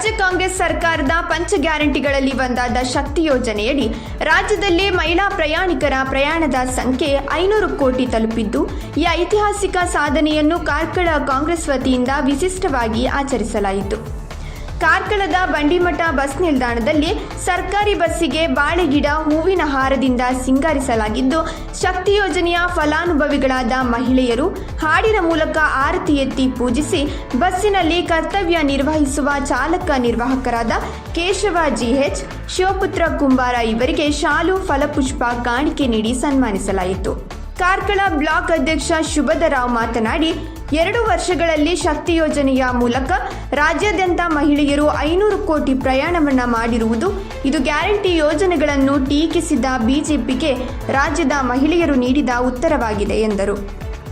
ರಾಜ್ಯ ಕಾಂಗ್ರೆಸ್ ಸರ್ಕಾರದ ಪಂಚ ಗ್ಯಾರಂಟಿಗಳಲ್ಲಿ ಒಂದಾದ ಶಕ್ತಿ ಯೋಜನೆಯಡಿ ರಾಜ್ಯದಲ್ಲಿ ಮಹಿಳಾ ಪ್ರಯಾಣಿಕರ ಪ್ರಯಾಣದ ಸಂಖ್ಯೆ ಐನೂರು ಕೋಟಿ ತಲುಪಿದ್ದು, ಈ ಐತಿಹಾಸಿಕ ಸಾಧನೆಯನ್ನು ಕಾರ್ಕಳ ಕಾಂಗ್ರೆಸ್ ವತಿಯಿಂದ ವಿಶಿಷ್ಟವಾಗಿ ಆಚರಿಸಲಾಯಿತು. ಕಾರ್ಕಳದ ಬಂಡಿಮಠ ಬಸ್ ನಿಲ್ದಾಣದಲ್ಲಿ ಸರ್ಕಾರಿ ಬಸ್ಸಿಗೆ ಬಾಳೆಗಿಡ ಹೂವಿನ ಹಾರದಿಂದ ಸಿಂಗಾರಿಸಲಾಗಿದ್ದು, ಶಕ್ತಿ ಯೋಜನೆಯ ಫಲಾನುಭವಿಗಳಾದ ಮಹಿಳೆಯರು ಹಾಡಿನ ಮೂಲಕ ಆರತಿ ಎತ್ತಿ ಪೂಜಿಸಿ, ಬಸ್ಸಿನಲ್ಲಿ ಕರ್ತವ್ಯ ನಿರ್ವಹಿಸುವ ಚಾಲಕ ನಿರ್ವಾಹಕರಾದ ಕೇಶವ ಜಿಎಚ್ ಶಿವಪುತ್ರ ಕುಂಬಾರ ಇವರಿಗೆ ಶಾಲು, ಫಲಪುಷ್ಪ, ಕಾಣಿಕೆ ನೀಡಿ ಸನ್ಮಾನಿಸಲಾಯಿತು. ಕಾರ್ಕಳ ಬ್ಲಾಕ್ ಅಧ್ಯಕ್ಷ ಶುಭದರಾವ್ ಮಾತನಾಡಿ, ಎರಡು ವರ್ಷಗಳಲ್ಲಿ ಶಕ್ತಿ ಯೋಜನೆಯ ಮೂಲಕ ರಾಜ್ಯಾದ್ಯಂತ ಮಹಿಳೆಯರು ಐನೂರು ಕೋಟಿ ಪ್ರಯಾಣವನ್ನ ಮಾಡಿರುವುದು, ಇದು ಗ್ಯಾರಂಟಿ ಯೋಜನೆಗಳನ್ನು ಟೀಕಿಸಿದ ಬಿಜೆಪಿಗೆ ರಾಜ್ಯದ ಮಹಿಳೆಯರು ನೀಡಿದ ಉತ್ತರವಾಗಿದೆ ಎಂದರು.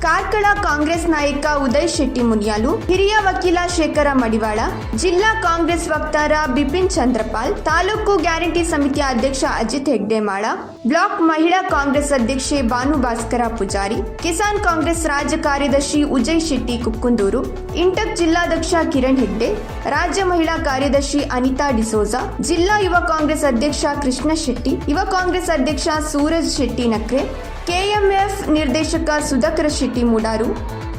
ಕಾರ್ಕಳ ಕಾಂಗ್ರೆಸ್ ನಾಯಕ ಉದಯ್ ಶೆಟ್ಟಿ ಮುನಿಯಾಲು, ಹಿರಿಯ ವಕೀಲ ಶೇಖರ ಮಡಿವಾಳ, ಜಿಲ್ಲಾ ಕಾಂಗ್ರೆಸ್ ವಕ್ತಾರ ಬಿಪಿನ್ ಚಂದ್ರಪಾಲ್, ತಾಲೂಕು ಗ್ಯಾರಂಟಿ ಸಮಿತಿಯ ಅಧ್ಯಕ್ಷ ಅಜಿತ್ ಹೆಗ್ಡೆಮಾಳ, ಬ್ಲಾಕ್ ಮಹಿಳಾ ಕಾಂಗ್ರೆಸ್ ಅಧ್ಯಕ್ಷೆ ಭಾನು ಭಾಸ್ಕರ ಪೂಜಾರಿ, ಕಿಸಾನ್ ಕಾಂಗ್ರೆಸ್ ರಾಜ್ಯ ಕಾರ್ಯದರ್ಶಿ ಉಜಯ್ ಶೆಟ್ಟಿ ಕುಕ್ಕುಂದೂರು, ಇಂಟಕ್ ಜಿಲ್ಲಾಧ್ಯಕ್ಷ ಕಿರಣ್ ಹೆಗ್ಡೆ ರಾಜ್ಯ ಮಹಿಳಾ ಕಾರ್ಯದರ್ಶಿ ಅನಿತಾ ಡಿಸೋಜಾ, ಜಿಲ್ಲಾ ಯುವ ಕಾಂಗ್ರೆಸ್ ಅಧ್ಯಕ್ಷ ಕೃಷ್ಣ ಶೆಟ್ಟಿ, ಯುವ ಕಾಂಗ್ರೆಸ್ ಅಧ್ಯಕ್ಷ ಸೂರಜ್ ಶೆಟ್ಟಿ ನಕ್ರೆ, ಕೆಎಂಎಫ್ ನಿರ್ದೇಶಕ ಸುಧಾಕರ ಶೆಟ್ಟಿ ಮುಡಾರು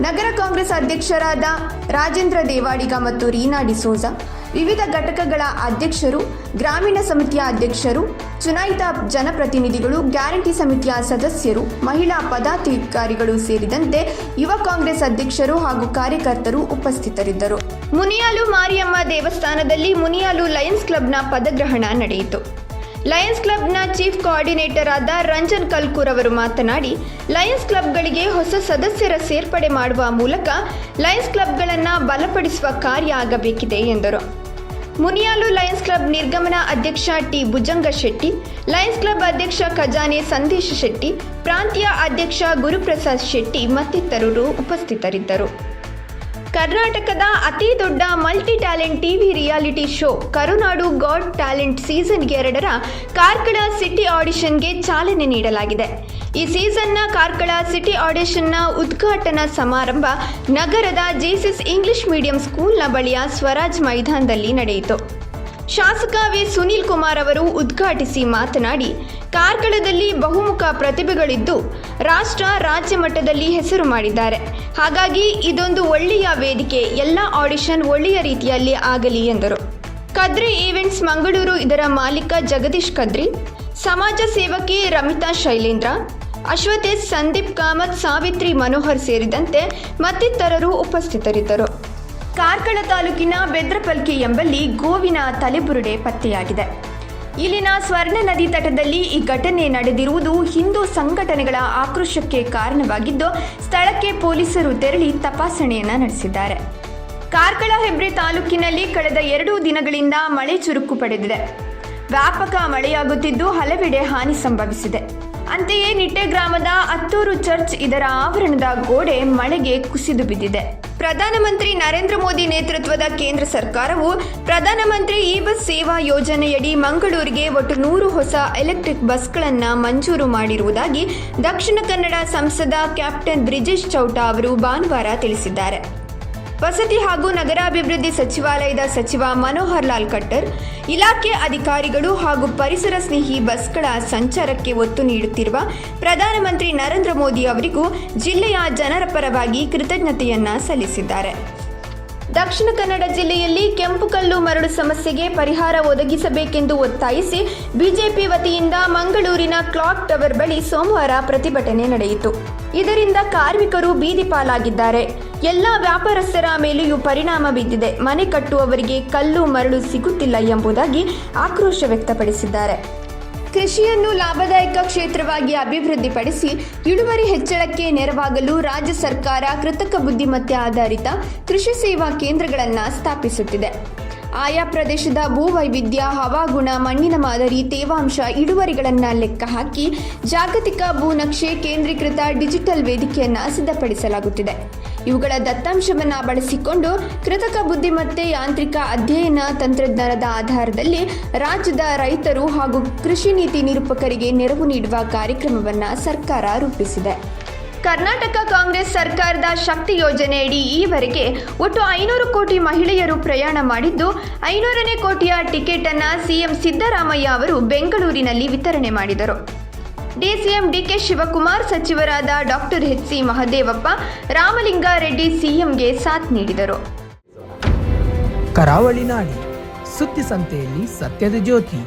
ನಗರ ಕಾಂಗ್ರೆಸ್ ಅಧ್ಯಕ್ಷರಾದ ರಾಜೇಂದ್ರ ದೇವಾಡಿಗ ಮತ್ತು ರೀನಾ ಡಿಸೋಜ, ವಿವಿಧ ಘಟಕಗಳ ಅಧ್ಯಕ್ಷರು, ಗ್ರಾಮೀಣ ಸಮಿತಿಯ ಅಧ್ಯಕ್ಷರು, ಚುನಾಯಿತ ಜನಪ್ರತಿನಿಧಿಗಳು, ಗ್ಯಾರಂಟಿ ಸಮಿತಿಯ ಸದಸ್ಯರು, ಮಹಿಳಾ ಪದಾಧಿಕಾರಿಗಳು ಸೇರಿದಂತೆ ಯುವ ಕಾಂಗ್ರೆಸ್ ಅಧ್ಯಕ್ಷರು ಹಾಗೂ ಕಾರ್ಯಕರ್ತರು ಉಪಸ್ಥಿತರಿದ್ದರು. ಮುನಿಯಾಲು ಮಾರಿಯಮ್ಮ ದೇವಸ್ಥಾನದಲ್ಲಿ ಮುನಿಯಾಲು ಲಯನ್ಸ್ ಕ್ಲಬ್ನ ಪದಗ್ರಹಣ ನಡೆಯಿತು. ಲಯನ್ಸ್ ಕ್ಲಬ್ನ ಚೀಫ್ ಕೋಆರ್ಡಿನೇಟರ್ ಆದ ರಂಜನ್ ಕಲ್ಕೂರ್ ಅವರು ಮಾತನಾಡಿ, ಲಯನ್ಸ್ ಕ್ಲಬ್ಗಳಿಗೆ ಹೊಸ ಸದಸ್ಯರ ಸೇರ್ಪಡೆ ಮಾಡುವ ಮೂಲಕ ಲಯನ್ಸ್ ಕ್ಲಬ್ಗಳನ್ನು ಬಲಪಡಿಸುವ ಕಾರ್ಯ ಆಗಬೇಕಿದೆ ಎಂದರು. ಮುನಿಯಾಲು ಲಯನ್ಸ್ ಕ್ಲಬ್ ನಿರ್ಗಮನ ಅಧ್ಯಕ್ಷ T. Bhujanga Shetty, lions club ಅಧ್ಯಕ್ಷ ಖಜಾನೆ ಸಂದೇಶ ಶೆಟ್ಟಿ, ಪ್ರಾಂತೀಯ ಅಧ್ಯಕ್ಷ ಗುರುಪ್ರಸಾದ್ ಶೆಟ್ಟಿ ಮತ್ತಿತರರು ಉಪಸ್ಥಿತರಿದ್ದರು. ಕರ್ನಾಟಕದ ಅತಿ ದೊಡ್ಡ multi talent TV reality show, Karunadu got talent season ಎರಡರ ಕಾರ್ಕಳ ಸಿಟಿ ಆಡಿಷನ್ಗೆ ಚಾಲನೆ ನೀಡಲಾಗಿದೆ. ಈ ಸೀಸನ್ನ ಕಾರ್ಕಳ ಸಿಟಿ ಆಡಿಷನ್ನ ಉದ್ಘಾಟನಾ ಸಮಾರಂಭ ನಗರದ ಜೇಸಿಸ್ ಇಂಗ್ಲಿಷ್ ಮೀಡಿಯಂ ಸ್ಕೂಲ್ನ ಬಳಿಯ ಸ್ವರಾಜ್ ಮೈದಾನದಲ್ಲಿ ನಡೆಯಿತು. ಶಾಸಕ ವಿ ಸುನೀಲ್ ಕುಮಾರ್ ಅವರು ಉದ್ಘಾಟಿಸಿ ಮಾತನಾಡಿ, ಕಾರ್ಕಳದಲ್ಲಿ ಬಹುಮುಖ ಪ್ರತಿಭೆಗಳಿದ್ದು ರಾಷ್ಟ್ರ ರಾಜ್ಯ ಮಟ್ಟದಲ್ಲಿ ಹೆಸರು ಮಾಡಿದ್ದಾರೆ. ಹಾಗಾಗಿ ಇದೊಂದು ಒಳ್ಳೆಯ ವೇದಿಕೆ, ಎಲ್ಲ ಆಡಿಷನ್ ಒಳ್ಳೆಯ ರೀತಿಯಲ್ಲಿ ಆಗಲಿ ಎಂದರು. ಕದ್ರಿ ಈವೆಂಟ್ಸ್ ಮಂಗಳೂರು, ಇದರ ಮಾಲೀಕ ಜಗದೀಶ್ ಕದ್ರಿ, ಸಮಾಜ ಸೇವಕಿ ರಮಿತಾ ಶೈಲೇಂದ್ರ ಅಶ್ವತೇಶ್ ಸಂದೀಪ್ ಕಾಮತ್, ಸಾವಿತ್ರಿ ಮನೋಹರ್ ಸೇರಿದಂತೆ ಮತ್ತಿತರರು ಉಪಸ್ಥಿತರಿದ್ದರು. ಕಾರ್ಕಳ ತಾಲೂಕಿನ ಬೆದ್ರಪಲ್ಕೆ ಎಂಬಲ್ಲಿ ಗೋವಿನ ತಲೆಬುರುಡೆ ಪತ್ತೆಯಾಗಿದೆ. ಇಲ್ಲಿನ ಸ್ವರ್ಣ ನದಿ ತಟದಲ್ಲಿ ಈ ಘಟನೆ ನಡೆದಿರುವುದು ಹಿಂದೂ ಸಂಘಟನೆಗಳ ಆಕ್ರೋಶಕ್ಕೆ ಕಾರಣವಾಗಿದ್ದು, ಸ್ಥಳಕ್ಕೆ ಪೊಲೀಸರು ತೆರಳಿ ತಪಾಸಣೆಯನ್ನ ನಡೆಸಿದ್ದಾರೆ. ಕಾರ್ಕಳ ಹೆಬ್ರಿ ತಾಲೂಕಿನಲ್ಲಿ ಕಳೆದ ಎರಡು ದಿನಗಳಿಂದ ಮಳೆ ಚುರುಕು ಪಡೆದಿದೆ. ವ್ಯಾಪಕ ಮಳೆಯಾಗುತ್ತಿದ್ದು ಹಲವೆಡೆ ಹಾನಿ ಸಂಭವಿಸಿದೆ. ಅಂತೆಯೇ ನಿಟ್ಟೆ ಗ್ರಾಮದ ಅತ್ತೂರು ಚರ್ಚ್ ಇದರ ಆವರಣದ ಗೋಡೆ ಮಳೆಗೆ ಕುಸಿದು ಬಿದ್ದಿದೆ. ಪ್ರಧಾನಮಂತ್ರಿ ನರೇಂದ್ರ ಮೋದಿ ನೇತೃತ್ವದ ಕೇಂದ್ರ ಸರ್ಕಾರವು ಪ್ರಧಾನಮಂತ್ರಿ ಇ ಬಸ್ ಸೇವಾ ಯೋಜನೆಯಡಿ ಮಂಗಳೂರಿಗೆ ಒಟ್ಟು ನೂರು ಹೊಸ ಎಲೆಕ್ಟ್ರಿಕ್ ಬಸ್ಗಳನ್ನು ಮಂಜೂರು ಮಾಡಿರುವುದಾಗಿ ದಕ್ಷಿಣ ಕನ್ನಡ ಸಂಸದ ಕ್ಯಾಪ್ಟನ್ ಬ್ರಿಜೇಶ್ ಚೌಟಾ ಅವರು ಭಾನುವಾರ ತಿಳಿಸಿದ್ದಾರೆ. ವಸತಿ ಹಾಗೂ ನಗರಾಭಿವೃದ್ಧಿ ಸಚಿವಾಲಯದ ಸಚಿವ ಮನೋಹರ್ ಲಾಲ್ ಖಟ್ಟರ್, ಇಲಾಖೆ ಅಧಿಕಾರಿಗಳು ಹಾಗೂ ಪರಿಸರ ಸ್ನೇಹಿ ಬಸ್ಗಳ ಸಂಚಾರಕ್ಕೆ ಒತ್ತು ನೀಡುತ್ತಿರುವ ಪ್ರಧಾನಮಂತ್ರಿ ನರೇಂದ್ರ ಮೋದಿ ಅವರಿಗೂ ಜಿಲ್ಲೆಯ ಜನರ ಪರವಾಗಿ ಕೃತಜ್ಞತೆಯನ್ನ ಸಲ್ಲಿಸಿದ್ದಾರೆ. ದಕ್ಷಿಣ ಕನ್ನಡ ಜಿಲ್ಲೆಯಲ್ಲಿ ಕೆಂಪುಕಲ್ಲು ಮರಳು ಸಮಸ್ಯೆಗೆ ಪರಿಹಾರ ಒದಗಿಸಬೇಕೆಂದು ಒತ್ತಾಯಿಸಿ ಬಿಜೆಪಿ ವತಿಯಿಂದ ಮಂಗಳೂರಿನ ಕ್ಲಾಕ್ ಟವರ್ ಬಳಿ ಸೋಮವಾರ ಪ್ರತಿಭಟನೆ ನಡೆಯಿತು. ಇದರಿಂದ ಕಾರ್ಮಿಕರು ಬೀದಿ ಪಾಲಾಗಿದ್ದಾರೆ. ಎಲ್ಲ ವ್ಯಾಪಾರಸ್ಥರ ಮೇಲೆಯೂ ಪರಿಣಾಮ ಬಿದ್ದಿದೆ ಮನೆ ಕಟ್ಟುವವರಿಗೆ ಕಲ್ಲು ಮರಳು ಸಿಗುತ್ತಿಲ್ಲ ಎಂಬುದಾಗಿ ಆಕ್ರೋಶ ವ್ಯಕ್ತಪಡಿಸಿದ್ದಾರೆ. ಕೃಷಿಯನ್ನು ಲಾಭದಾಯಕ ಕ್ಷೇತ್ರವಾಗಿ ಅಭಿವೃದ್ಧಿಪಡಿಸಿ ಇಳುವರಿ ಹೆಚ್ಚಳಕ್ಕೆ ನೆರವಾಗಲು ರಾಜ್ಯ ಸರ್ಕಾರ ಕೃತಕ ಬುದ್ಧಿಮತ್ತೆ ಆಧಾರಿತ ಕೃಷಿ ಸೇವಾ ಕೇಂದ್ರಗಳನ್ನು ಸ್ಥಾಪಿಸುತ್ತಿದೆ. ಆಯಾ ಪ್ರದೇಶದ ಭೂವೈವಿಧ್ಯ, ಹವಾಗುಣ, ಮಣ್ಣಿನ ಮಾದರಿ, ತೇವಾಂಶ ಇಳುವರಿಗಳನ್ನು ಲೆಕ್ಕ ಹಾಕಿ ಜಾಗತಿಕ ಭೂನಕ್ಷೆ ಕೇಂದ್ರೀಕೃತ ಡಿಜಿಟಲ್ ವೇದಿಕೆಯನ್ನು ಸಿದ್ಧಪಡಿಸಲಾಗುತ್ತಿದೆ. ಇವುಗಳ ದತ್ತಾಂಶವನ್ನು ಬಳಸಿಕೊಂಡು ಕೃತಕ ಬುದ್ಧಿಮತ್ತೆ ಯಾಂತ್ರಿಕ ಅಧ್ಯಯನ ತಂತ್ರಜ್ಞಾನದ ಆಧಾರದಲ್ಲಿ ರಾಜ್ಯದ ರೈತರು ಹಾಗೂ ಕೃಷಿ ನೀತಿ ನಿರೂಪಕರಿಗೆ ನೆರವು ನೀಡುವ ಕಾರ್ಯಕ್ರಮವನ್ನು ಸರ್ಕಾರ ರೂಪಿಸಿದೆ. ಕರ್ನಾಟಕ ಕಾಂಗ್ರೆಸ್ ಸರ್ಕಾರದ ಶಕ್ತಿ ಯೋಜನೆಯಡಿ ಈವರೆಗೆ ಒಟ್ಟು ಐನೂರು ಕೋಟಿ ಮಹಿಳೆಯರು ಪ್ರಯಾಣ ಮಾಡಿದ್ದು, ಐನೂರನೇ ಕೋಟಿಯ ಟಿಕೆಟ್ ಅನ್ನ ಸಿಎಂ ಸಿದ್ದರಾಮಯ್ಯ ಅವರು ಬೆಂಗಳೂರಿನಲ್ಲಿ ವಿತರಣೆ ಮಾಡಿದರು. ಡಿಸಿಎಂ ಡಿಕೆ ಶಿವಕುಮಾರ್ ಸಚಿವರಾದ doctor H C Mahadevappa Ramalinga Reddy ಸಿಎಂಗೆ ಸಾಥ್ ನೀಡಿದರು. ಕರಾವಳಿ ನಾಡಿ, ಸುದ್ದಿ ಸಂತೆಯಲ್ಲಿ ಸತ್ಯದ ಜ್ಯೋತಿ.